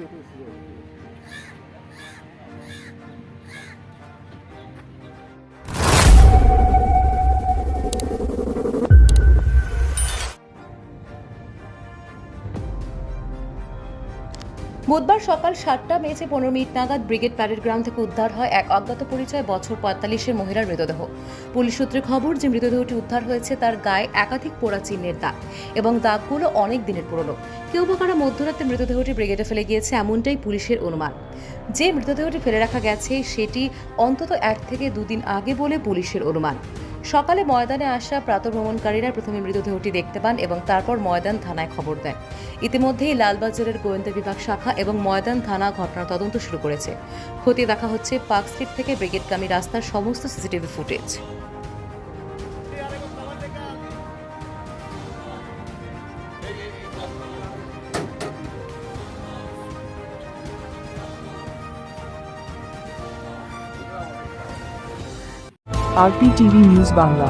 横ですよ。বুধবার সকাল সাতটা বেজে পনেরো মিনিট নাগাদ ব্রিগেড প্যারেড গ্রাউন্ড থেকে উদ্ধার হয় এক অজ্ঞাত পরিচয় বছর পঁয়তাল্লিশের মহিলার মৃতদেহ। পুলিশ সূত্রে খবর যে মৃতদেহটি উদ্ধার হয়েছে তার গায়ে একাধিক পোড়া চিহ্নের দাগ এবং দাগগুলো অনেক দিনের পুরনো। কেউ বা কারা মধ্যরাতে মৃতদেহটি ব্রিগেডে ফেলে গিয়েছে এমনটাই পুলিশের অনুমান। যে মৃতদেহটি ফেলে রাখা গেছে সেটি অন্তত এক থেকে দুদিন আগে বলে পুলিশের অনুমান। সকালে ময়দানে আসা প্রাতভ্রমণকারীরা প্রথমে মৃতদেহটি দেখতে পান এবং তারপর ময়দান থানায় খবর দেন। ইতিমধ্যেই লালবাজারের গোয়েন্দা বিভাগ শাখা এবং ময়দান থানা ঘটনার তদন্ত শুরু করেছে। খতিয়ে দেখা হচ্ছে পার্ক স্ট্রিট থেকে ব্রিগেডগামী রাস্তার সমস্ত CCTV footage. RPTV news Bangla